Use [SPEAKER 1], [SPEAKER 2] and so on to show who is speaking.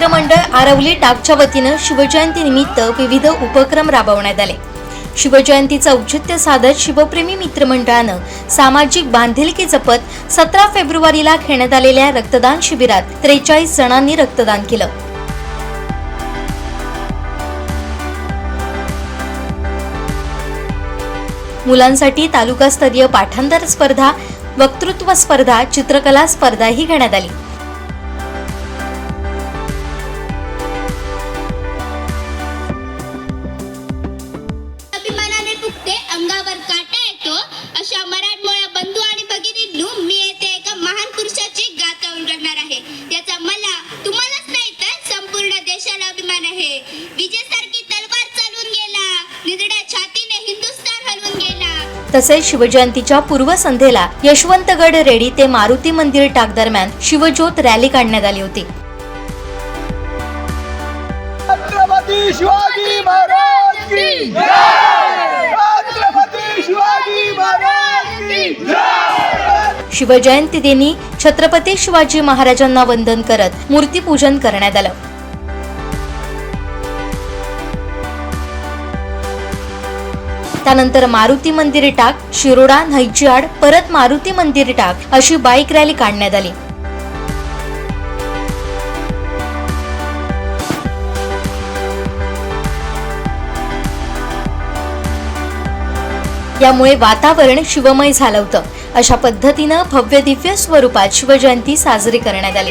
[SPEAKER 1] मित्रमंडळ आरवली टाकच्या वतीनं शिवजयंती निमित्त विविध उपक्रम राबवण्यात आले. शिवजयंतीचं औचित्य साधत शिवप्रेमी मित्रमंडळानं सामाजिक बांधिलकी जपत सतरा फेब्रुवारीला घेण्यात आलेल्या रक्तदान शिबिरात त्रेचाळीस जणांनी रक्तदान केलं. मुलांसाठी तालुकास्तरीय पाठांतर स्पर्धा वक्तृत्व स्पर्धा चित्रकला स्पर्धाही घेण्यात आली.
[SPEAKER 2] अभिमान आहे. विजेसारखी तलवार चालून गेला. निधड्या छातीने हिंदुस्थान हलवून गेला.
[SPEAKER 1] तसेच शिवजयंतीच्या पूर्वसंध्येला यशवंतगड रेडी ते मारुती मंदिर टाक दरम्यान शिवज्योत रॅली काढण्यात आली होती.
[SPEAKER 3] छत्रपती शिवाजी महाराज की जय! छत्रपती शिवाजी महाराज की जय!
[SPEAKER 1] शिवजयंती दिनी छत्रपती शिवाजी महाराजांना वंदन करत मूर्तीपूजन करण्यात आलं. त्यानंतर मारुती मंदिर टाक शिरोडा न्हैचियाड परत मारुती मंदिर टाक अशी बाईक रॅली काढण्यात आली. यामुळे वातावरण शिवमय झालं होतं. अशा पद्धतीनं भव्य दिव्य स्वरूपात शिवजयंती साजरी करण्यात आली.